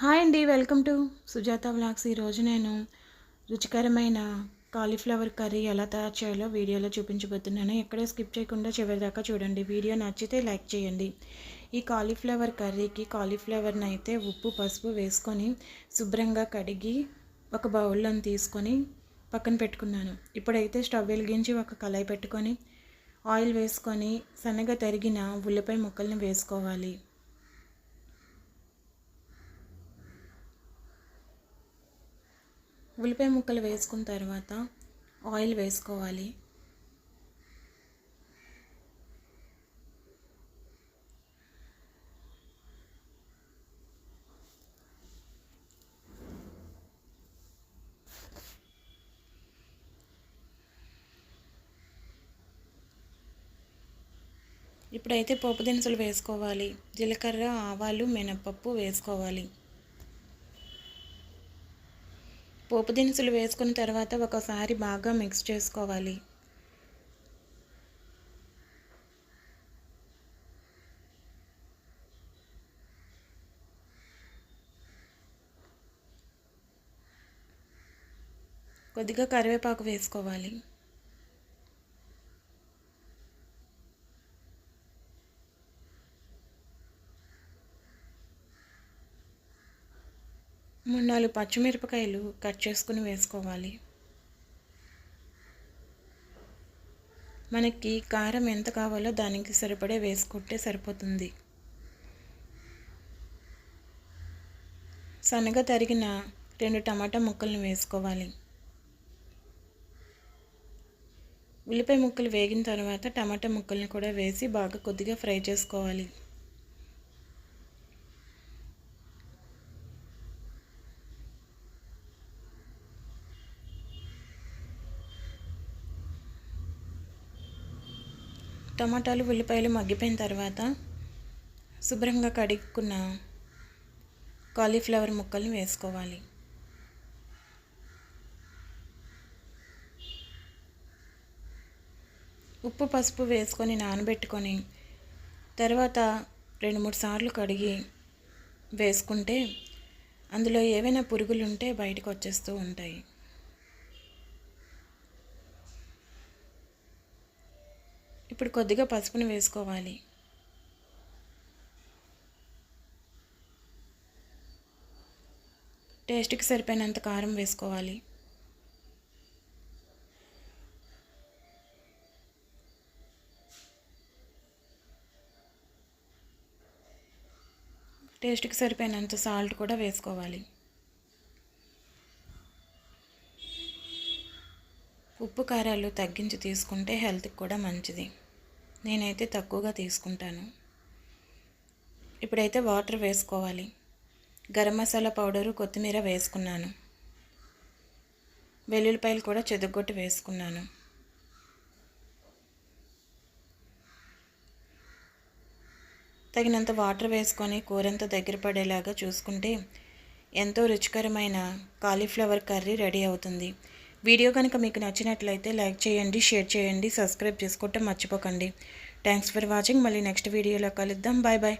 Hi అండి welcome to Sujatha vlogs. ఈరోజు నేను రుచికరమైన కాలీఫ్లవర్ కర్రీ ఎలా తయారు చేయాలో వీడియోలో చూపించబోతున్నాను. ఎక్కడే స్కిప్ చేయకుండా చివరిదాకా చూడండి. వీడియో నచ్చితే లైక్ చేయండి. ఈ కాలీఫ్లవర్ కర్రీకి కాలీఫ్లవర్ని అయితే ఉప్పు పసుపు వేసుకొని శుభ్రంగా కడిగి ఒక బౌల్లో తీసుకొని పక్కన పెట్టుకున్నాను. ఇప్పుడైతే స్టవ్ వెలిగించి ఒక కళాయి పెట్టుకొని ఆయిల్ వేసుకొని సన్నగా తరిగిన ఉల్లిపాయ ముక్కల్ని వేసుకోవాలి. ఉల్లిపాయ ముక్కలు వేసుకున్న తర్వాత ఆయిల్ వేసుకోవాలి. ఇప్పుడైతే పోపు దినుసులు వేసుకోవాలి. జీలకర్ర ఆవాలు మినప్పప్పు వేసుకోవాలి. పోపు దినుసులు వేసుకున్న తర్వాత ఒకసారి బాగా మిక్స్ చేసుకోవాలి. కొద్దిగా కరివేపాకు వేసుకోవాలి. మూడు నాలుగు పచ్చిమిరపకాయలు కట్ చేసుకుని వేసుకోవాలి. మనకి కారం ఎంత కావాలో దానికి సరిపడే వేసుకుంటే సరిపోతుంది. సన్నగా తరిగిన రెండు టమాటా ముక్కలను వేసుకోవాలి. ఉల్లిపాయ ముక్కలు వేగిన తర్వాత టమాటా ముక్కల్ని కూడా వేసి బాగా కొద్దిగా ఫ్రై చేసుకోవాలి. టమాటాలు ఉల్లిపాయలు మగ్గిపోయిన తర్వాత శుభ్రంగా కడుక్కున్న కాలీఫ్లవర్ ముక్కల్ని వేసుకోవాలి. ఉప్పు పసుపు వేసుకొని నానబెట్టుకొని తర్వాత రెండు మూడు సార్లు కడిగి వేసుకుంటే అందులో ఏవైనా పురుగులు ఉంటే బయటకు వచ్చేస్తూ ఉంటాయి. ఇప్పుడు కొద్దిగా పసుపుని వేసుకోవాలి. టేస్ట్కి సరిపోయినంత కారం వేసుకోవాలి. టేస్ట్కి సరిపోయినంత సాల్ట్ కూడా వేసుకోవాలి. ఉప్పు కారాలు తగ్గించి తీసుకుంటే హెల్త్కి కూడా మంచిది. నేనైతే తక్కువగా తీసుకుంటాను. ఇప్పుడైతే వాటర్ వేసుకోవాలి. గరం మసాలా పౌడరు కొత్తిమీర వేసుకున్నాను. వెల్లుల్లిపాయలు కూడా చెదుగొట్టి వేసుకున్నాను. తగినంత వాటర్ వేసుకొని కూరంతా దగ్గర పడేలాగా చూసుకుంటే ఎంతో రుచికరమైన కాలీఫ్లవర్ కర్రీ రెడీ అవుతుంది. వీడియో కనుక మీకు నచ్చినట్లయితే లైక్ చేయండి షేర్ చేయండి సబ్స్క్రైబ్ చేసుకోవటం మర్చిపోకండి. థ్యాంక్స్ ఫర్ వాచింగ్ మళ్ళీ నెక్స్ట్ వీడియోలో కలుద్దాం. Bye bye